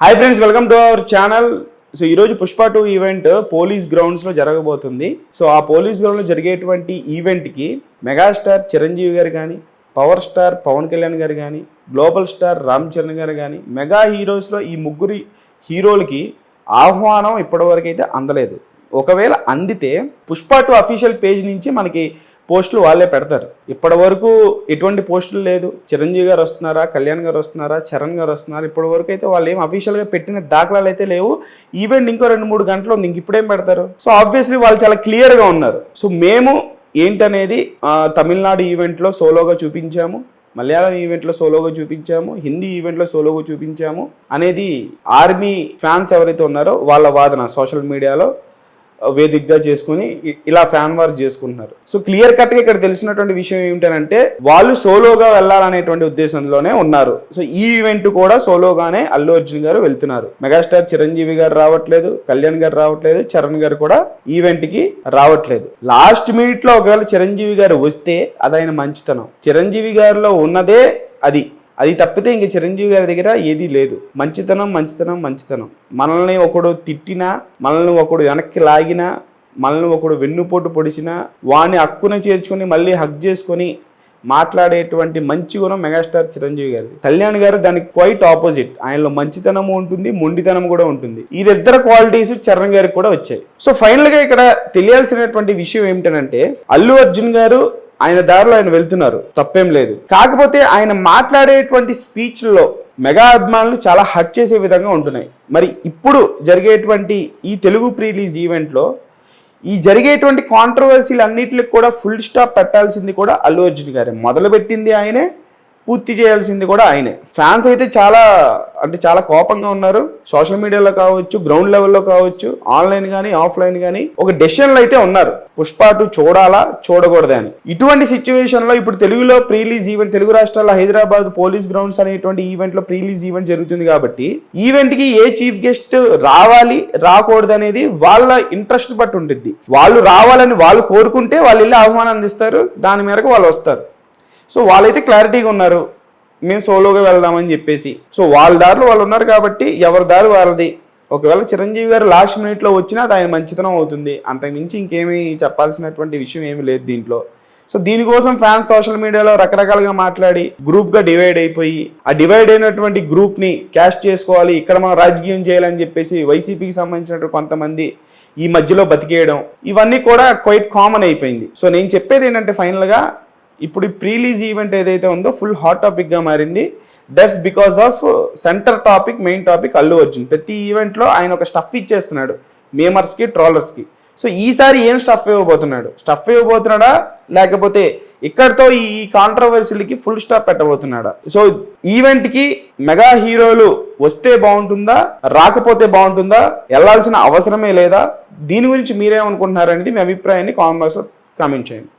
Hi friends welcome to our channel so ఈరోజు Pushpa two event police గ్రౌండ్స్లో జరగబోతుంది. So ఆ పోలీస్ గ్రౌండ్లో జరిగేటువంటి ఈవెంట్కి మెగాస్టార్ చిరంజీవి గారు కానీ పవర్ స్టార్ పవన్ కళ్యాణ్ గారు కానీ గ్లోబల్ స్టార్ రామ్ చరణ్ గారు కానీ మెగా హీరోస్లో ఈ ముగ్గురి హీరోలకి ఆహ్వానం ఇప్పటివరకు అయితే అందలేదు. ఒకవేళ అందితే పుష్ప టూ అఫీషియల్ పేజ్ నుంచి మనకి పోస్టులు వాళ్ళే పెడతారు. ఇప్పటి వరకు ఎటువంటి పోస్టులు లేదు. చిరంజీవి గారు వస్తున్నారా? కళ్యాణ్ గారు వస్తున్నారా? చరణ్ గారు వస్తున్నారా? ఇప్పటి వరకు అయితే వాళ్ళు ఏం అఫీషియల్గా పెట్టిన దాఖలాలు అయితే లేవు. ఈవెంట్ ఇంకో రెండు మూడు గంటలు ఉంది. ఇంక ఇప్పుడేం పెడతారు? సో ఆబ్వియస్లీ వాళ్ళు చాలా క్లియర్గా ఉన్నారు. సో మేము ఏంటనేది తమిళనాడు ఈవెంట్లో సోలోగా చూపించాము. మలయాళం ఈవెంట్లో సోలోగా చూపించాము. హిందీ ఈవెంట్లో సోలోగా చూపించాము. అనేది ఆర్మీ ఫ్యాన్స్ ఎవరైతే ఉన్నారో వాళ్ళ వాదన సోషల్ మీడియాలో వేదికగా చేసుకుని ఇలా ఫ్యాన్ వార్ చేసుకుంటున్నారు. సో క్లియర్ కట్గా ఇక్కడ తెలిసినటువంటి విషయం ఏమిటంటే వాళ్ళు సోలోగా వెళ్ళాలనేటువంటి ఉద్దేశంలోనే ఉన్నారు. సో ఈ ఈవెంట్ కూడా సోలోగానే అల్లు అర్జున్ గారు వెళ్తున్నారు. మెగాస్టార్ చిరంజీవి గారు రావట్లేదు కళ్యాణ్ గారు రావట్లేదు చరణ్ గారు కూడా ఈవెంట్కి రావట్లేదు. లాస్ట్ మినిట్లో ఒకవేళ చిరంజీవి గారు వస్తే అది ఆయన మంచితనం. చిరంజీవి గారిలో ఉన్నదే అది. అది తప్పితే ఇంక చిరంజీవి గారి దగ్గర ఏదీ లేదు. మంచితనం మంచితనం మంచితనం. మనల్ని ఒకడు తిట్టినా మనల్ని ఒకడు వెనక్కి లాగినా మనల్ని ఒకడు వెన్నుపోటు పొడిచినా వాడిని హక్కున చేర్చుకొని మళ్ళీ హక్ చేసుకొని మాట్లాడేటువంటి మంచి గుణం మెగాస్టార్ చిరంజీవి గారి కళ్యాణ్ గారు దానికి క్వైట్ ఆపోజిట్. ఆయనలో మంచితనము ఉంటుంది మొండితనం కూడా ఉంటుంది. ఈ ఇద్దరు క్వాలిటీస్ చరణ్ గారికి కూడా వచ్చాయి. సో ఫైనల్గా ఇక్కడ తెలియాల్సినటువంటి విషయం ఏమిటంటే అల్లు అర్జున్ గారు ఆయన దారిలో ఆయన వెళ్తున్నారు. తప్పేం లేదు. కాకపోతే ఆయన మాట్లాడేటువంటి స్పీచ్లో మెగా అభిమానులు చాలా హట్ చేసే విధంగా ఉంటున్నాయి. మరి ఇప్పుడు జరిగేటువంటి ఈ తెలుగు ప్రీ రిలీజ్ ఈవెంట్లో ఈ జరిగేటువంటి కాంట్రవర్సీలు అన్నిటికి కూడా ఫుల్ స్టాప్ పెట్టాల్సింది కూడా అల్లు అర్జున్ గారే. మొదలుపెట్టింది ఆయనే పూర్తి చేయాల్సింది కూడా ఆయనే. ఫ్యాన్స్ అయితే చాలా అంటే చాలా కోపంగా ఉన్నారు. సోషల్ మీడియాలో కావచ్చు గ్రౌండ్ లెవెల్లో కావచ్చు ఆన్లైన్ కానీ ఆఫ్లైన్ కానీ ఒక డెసిషన్లు అయితే ఉన్నారు. పుష్పాటు చూడాలా చూడకూడదా అని. ఇటువంటి సిచ్యువేషన్లో ఇప్పుడు తెలుగులో ప్రీలీజ్ ఈవెంట్ తెలుగు రాష్ట్రాల్లో హైదరాబాద్ పోలీస్ గ్రౌండ్స్ అనేటువంటి ఈవెంట్లో ప్రీలీజ్ ఈవెంట్ జరుగుతుంది కాబట్టి ఈవెంట్కి ఏ చీఫ్ గెస్ట్ రావాలి రాకూడదు అనేది వాళ్ళ ఇంట్రెస్ట్ బట్టి ఉంటుంది వాళ్ళు రావాలని వాళ్ళు కోరుకుంటే వాళ్ళు వెళ్ళి ఆహ్వానం అందిస్తారు. దాని మేరకు వాళ్ళు వస్తారు. సో వాళ్ళైతే క్లారిటీగా ఉన్నారు. మేము సోలోగా వెళ్దామని చెప్పేసి. సో వాళ్ళ దారిలో వాళ్ళు ఉన్నారు కాబట్టి ఎవరి దారి వాళ్ళది ఒకవేళ చిరంజీవి గారు లాస్ట్ మినిట్లో వచ్చినా అది ఆయన మంచితనం అవుతుంది. అంతకుమించి ఇంకేమీ చెప్పాల్సినటువంటి విషయం ఏమీ లేదు దీంట్లో. సో దీనికోసం ఫ్యాన్స్ సోషల్ మీడియాలో రకరకాలుగా మాట్లాడి గ్రూప్గా డివైడ్ అయిపోయి ఆ డివైడ్ అయినటువంటి గ్రూప్ని క్యాష్ చేసుకోవాలి ఇక్కడ మనం రాజకీయం చేయాలని చెప్పేసి వైసీపీకి సంబంధించినటువంటి కొంతమంది ఈ మధ్యలో బతికేయడం ఇవన్నీ కూడా క్వైట్ కామన్ అయిపోయింది. సో నేను చెప్పేది ఏంటంటే ఫైనల్గా ఇప్పుడు ప్రీలీజ్ ఈవెంట్ ఏదైతే ఉందో ఫుల్ హాట్ టాపిక్గా మారింది. That's because of centre topic main topic Allu Arjun. ప్రతి ఈవెంట్లో ఆయన ఒక స్టఫ్ ఇచ్చేస్తున్నాడు. మేమర్స్కి ట్రాలర్స్కి సో ఈసారి ఏం స్టఫ్ ఇవ్వబోతున్నాడు? స్టఫ్ ఇవ్వబోతున్నాడా? లేకపోతే ఇక్కడతో ఈ కాంట్రవర్సీలకి ఫుల్ స్టాప్ పెట్టబోతున్నాడా? సో ఈవెంట్కి మెగా హీరోలు వస్తే బాగుంటుందా? రాకపోతే బాగుంటుందా? వెళ్ళాల్సిన అవసరమే లేదా? దీని గురించి మీరేమనుకుంటున్నారనేది మీ అభిప్రాయాన్ని కామెంట్ బాక్స్లో కామెంట్ చేయండి.